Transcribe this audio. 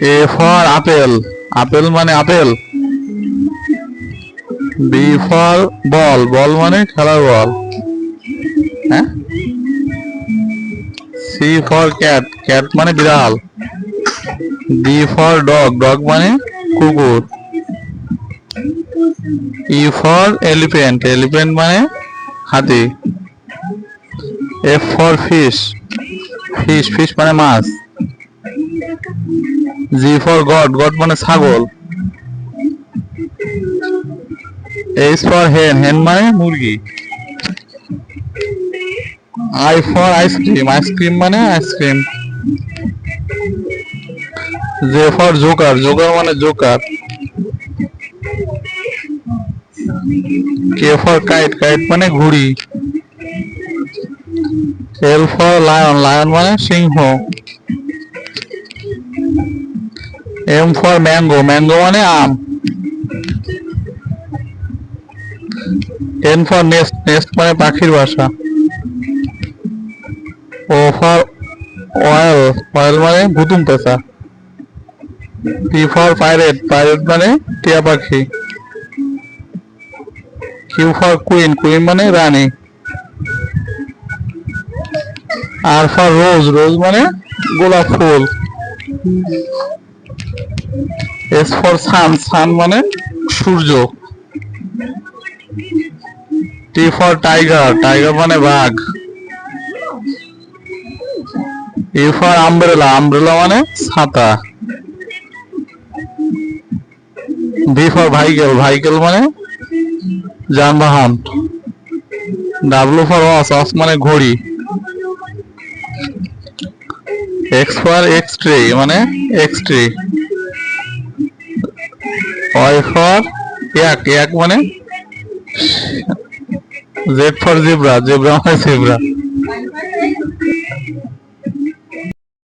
A for apple apple মানে apple B for ball ball মানে খেলার বল হ্যাঁ? সি ফর ক্যাট ক্যাট মানে বিড়াল. ডি ফর ডগ ডগ মানে কুকুর. ই ফর এলিফ্যান্ট এলিফ্যান্ট মানে হাতি. F for fish fish fish মানে মাছ. জি ফর গড গড মানে ছাগল। এইচ ফর হেন হেন মানে মুরগি। I for ice cream ice cream মানে ice cream J for joker joker মানে joker K for kite kite মানে ঘুড়ি। এল ফর লায়ন লায়ন মানে সিংহ। এম ফর ম্যাঙ্গো ম্যাঙ্গো মানে আম। এন ফর নেস্ট নেস্ট মানে পাখির বাসা। ও ফর অয়েল অয়েল মানে ভুতুম পেঁচা। পি ফর পাইরেট পাইরেট মানে টিয়া পাখি। কিউ ফর কুইন কুইন মানে রানী। আর ফর রোজ রোজ মানে গোলাপ ফুল। এস ফর সান সান মানে সূর্য। টি ফর টাইগার টাইগার মানে বাঘ। ই ফর আমব্রেলা আমব্রেলা মানে ছাতা। ভি ফর ভাইকেল ভাইকেল মানে যানবাহন। ডাব্লু ফর অস অস মানে ঘড়ি। এক্স ফর এক্স ট্রে মানে X ray Y for yak yak মানে? জেড ফর জেব্রা জেব্রা মানে জেব্রা।